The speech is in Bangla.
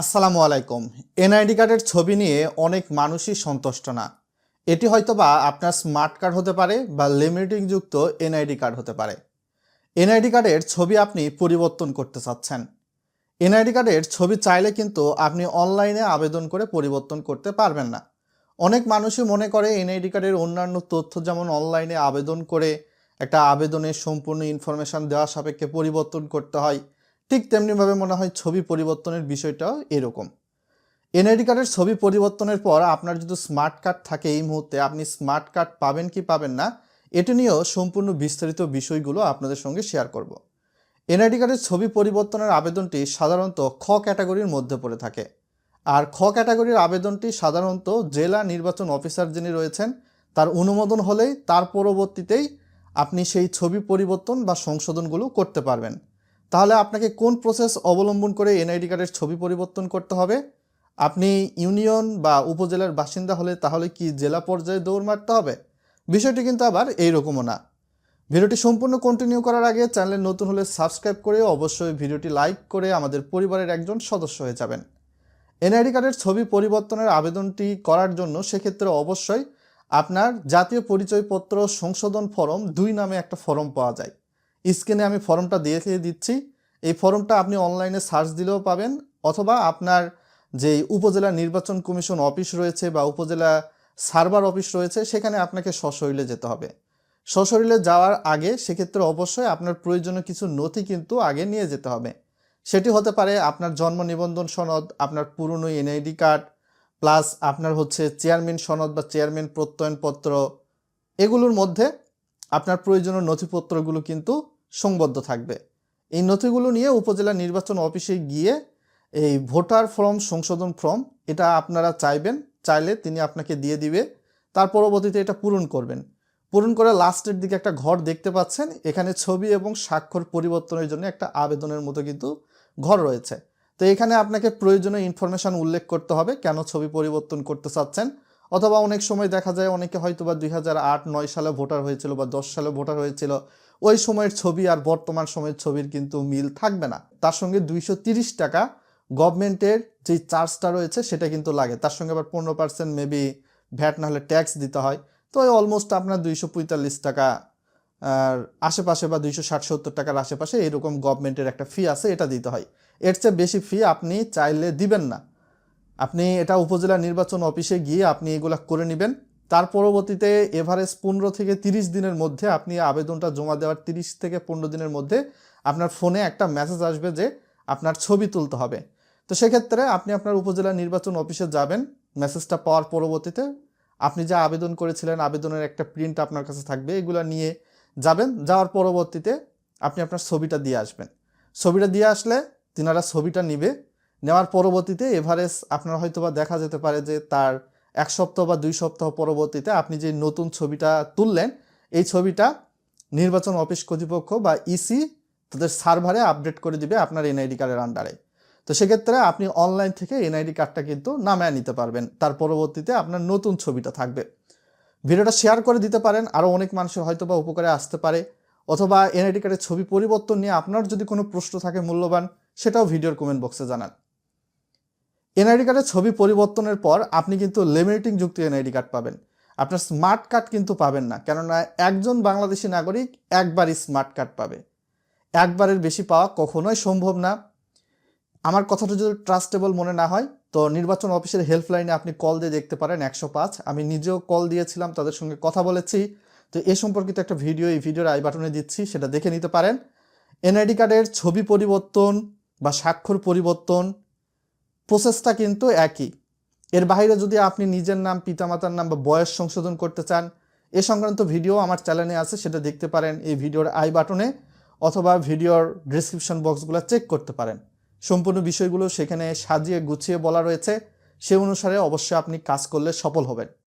আসসালামু আলাইকুম। এনআইডি কার্ডের ছবি নিয়ে অনেক মানুষই সন্তুষ্ট না। এটি হয়তোবা আপনার স্মার্ট কার্ড হতে পারে বা লিমিটিং যুক্ত এনআইডি কার্ড হতে পারে। এনআইডি কার্ডের ছবি আপনি পরিবর্তন করতে চাচ্ছেন। এনআইডি কার্ডের ছবি চাইলে কিন্তু আপনি অনলাইনে আবেদন করে পরিবর্তন করতে পারবেন না। অনেক মানুষই মনে করে এনআইডি কার্ডের অন্যান্য তথ্য যেমন অনলাইনে আবেদন করে একটা আবেদনের সম্পূর্ণ ইনফরমেশন দেওয়া সাপেক্ষে পরিবর্তন করতে হয়। ঠিক তেমনিভাবে মনে হয় ছবি পরিবর্তনের বিষয়টাও এরকম। এনআইডি কার্ডের ছবি পরিবর্তনের পর আপনার যদি স্মার্ট কার্ড থাকে এই মুহূর্তে, আপনি স্মার্ট কার্ড পাবেন কি পাবেন না, এটি নিয়েও সম্পূর্ণ বিস্তারিত বিষয়গুলো আপনাদের সঙ্গে শেয়ার করব। এনআইডি কার্ডের ছবি পরিবর্তনের আবেদনটি সাধারণত খ ক্যাটাগরির মধ্যে পড়ে থাকে। আর খ ক্যাটাগরির আবেদনটি সাধারণত জেলা নির্বাচন অফিসার যিনি রয়েছেন, তার অনুমোদন হলেই তার পরবর্তীতেই আপনি সেই ছবি পরিবর্তন বা সংশোধনগুলো করতে পারবেন। তাহলে আপনাকে কোন প্রসেস অবলম্বন করে এনআইডি কার্ডের ছবি পরিবর্তন করতে হবে? আপনি ইউনিয়ন বা উপজেলার বাসিন্দা হলে তাহলে কি জেলা পর্যায়ে দৌড় মারতে হবে? বিষয়টি কিন্তু আবার এইরকমও না। ভিডিওটি সম্পূর্ণ কন্টিনিউ করার আগে চ্যানেলে নতুন হলে সাবস্ক্রাইব করে অবশ্যই ভিডিওটি লাইক করে আমাদের পরিবারের একজন সদস্য হয়ে যাবেন। এনআইডি কার্ডের ছবি পরিবর্তনের আবেদনটি করার জন্য সেক্ষেত্রে অবশ্যই আপনার জাতীয় পরিচয়পত্র সংশোধন ফরম দুই নামে একটা ফরম পাওয়া যায়। স্ক্রিনে আমি ফর্মটা দিয়ে দিচ্ছি। এই ফর্মটা আপনি অনলাইনে সার্চ দিলেও পাবেন অথবা আপনার যে উপজেলা নির্বাচন কমিশন অফিস রয়েছে বা উপজেলা সার্ভার অফিস রয়েছে, সেখানে আপনাকে সশরীরে যেতে হবে। সশরীরে যাওয়ার আগে সেক্ষেত্রে অবশ্যই আপনার প্রয়োজনীয় কিছু নথি কিন্তু আগে নিয়ে যেতে হবে। সেটি হতে পারে আপনার জন্ম নিবন্ধন সনদ, আপনার পুরনো এনআইডি কার্ড, প্লাস আপনার হচ্ছে চেয়ারম্যান সনদ বা চেয়ারম্যান প্রত্যয়নপত্র। এগুলোর মধ্যে আপনার প্রয়োজনীয় নথিপত্রগুলো কিন্তু সংবদ্ধ থাকবে। এই নথিগুলো নিয়ে উপজেলা নির্বাচন অফিসে গিয়ে এই ভোটার ফর্ম সংশোধন ফর্ম, এটা আপনারা চাইবেন, চাইলে তিনি আপনাকে দিয়ে দিবে। তার পরবর্তীতে এটা পূরণ করবেন। পূরণ করে লাস্টের দিকে একটা ঘর দেখতে পাচ্ছেন। এখানে ছবি এবং স্বাক্ষর পরিবর্তনের জন্য একটা আবেদনের মতো কিন্তু ঘর রয়েছে। তো এখানে আপনাকে প্রয়োজনীয় ইনফরমেশন উল্লেখ করতে হবে, কেন ছবি পরিবর্তন করতে চাচ্ছেন? অথবা অনেক সময় দেখা যায়, অনেকে হয়তো বা দুই হাজার সালে ভোটার হয়েছিল বা দশ সালে ভোটার হয়েছিল। ওই সময়ের ছবি আর বর্তমান সময়ের ছবির কিন্তু মিল থাকবে না। তার সঙ্গে দুইশো টাকা গভর্নমেন্টের যে চার্জটা রয়েছে সেটা কিন্তু লাগে। তার সঙ্গে আবার পনেরো পার্সেন্ট মেবি ভ্যাট না হলে ট্যাক্স দিতে হয়। তো ওই অলমোস্ট আপনার দুইশো পঁয়তাল্লিশ টাকা, আর আশেপাশে বা দুইশো ষাট সত্তর টাকার আশেপাশে এরকম গভর্নমেন্টের একটা ফি আছে, এটা দিতে হয়। এর চেয়ে বেশি ফি আপনি চাইলে দিবেন না। আপনি এটা উপজেলা নির্বাচন অফিসে গিয়ে আপনি এগুলা করে নেবেন। তার পরবর্তীতে এভারেজ পনেরো থেকে তিরিশ দিনের মধ্যে আপনি আবেদনটা জমা দেওয়ার তিরিশ থেকে পনেরো দিনের মধ্যে আপনার ফোনে একটা মেসেজ আসবে যে আপনার ছবি তুলতে হবে। তো সেক্ষেত্রে আপনি আপনার উপজেলা নির্বাচন অফিসে যাবেন, মেসেজটা পাওয়ার পরবর্তীতে আপনি যা আবেদন করেছিলেন, আবেদনের একটা প্রিন্ট আপনার কাছে থাকবে, এগুলো নিয়ে যাবেন, যাওয়ার পরবর্তীতে আপনি আপনার ছবিটা দিয়ে আসবেন। ছবিটা দিয়ে আসলে তিনারা ছবিটা নিবে, নেওয়ার পরবর্তীতে এভারেজ আপনার হয়তোবা দেখা যেতে পারে যে তার এক সপ্তাহ বা দুই সপ্তাহ পরবর্তীতে আপনি যে নতুন ছবিটা তুললেন, এই ছবিটা নির্বাচন অফিস কর্তৃপক্ষ বা ইসি তাদের সার্ভারে আপডেট করে দিবে আপনার এনআইডি কার্ডের আন্ডারে তো সেক্ষেত্রে আপনি অনলাইন থেকে এনআইডি কার্ডটা কিন্তু নামায় নিতে পারবেন। তার পরবর্তীতে আপনার নতুন ছবিটা থাকবে। ভিডিওটা শেয়ার করে দিতে পারেন। আরও অনেক মানুষের হয়তো বা উপকারে আসতে পারে। অথবা এনআইডি কার্ডের ছবি পরিবর্তন নিয়ে আপনার যদি কোনো প্রশ্ন থাকে, মূল্যবান, সেটাও ভিডিওর কমেন্ট বক্সে জানান। এনআইডি কার্ডের ছবি পরিবর্তনের পর আপনি কিন্তু লেমিনেটিং যুক্ত এনআইডি কার্ড পাবেন। আপনার স্মার্ট কার্ড কিন্তু পাবেন না, কেননা একজন বাংলাদেশি নাগরিক একবারই স্মার্ট কার্ড পাবে। একবারের বেশি পাওয়া কখনোই সম্ভব না। আমার কথাটা যদি ট্রাস্টেবল মনে না হয়, তো নির্বাচন অফিসের হেল্পলাইনে আপনি কল দিয়ে দেখতে পারেন একশো পাঁচ। আমি নিজেও কল দিয়েছিলাম, তাদের সঙ্গে কথা বলেছি। তো এ সম্পর্কিত একটা ভিডিও এই ভিডিওর আই বাটনে দিচ্ছি, সেটা দেখে নিতে পারেন। এনআইডি কার্ডের ছবি পরিবর্তন বা স্বাক্ষর পরিবর্তন প্রসেসটা কিন্তু একই। এর বাইরে যদি আপনি নিজের নাম, পিতামাতার নাম বা বয়স সংশোধন করতে চান, এ সংক্রান্ত ভিডিও আমার চ্যানেলে আছে, সেটা দেখতে পারেন এই ভিডিওর আই বাটনে অথবা ভিডিওর ডিসক্রিপশন বক্সগুলো চেক করতে পারেন। সম্পূর্ণ বিষয়গুলো সেখানে সাজিয়ে গুছিয়ে বলা রয়েছে। সে অনুসারে অবশ্যই আপনি কাজ করলে সফল হবেন।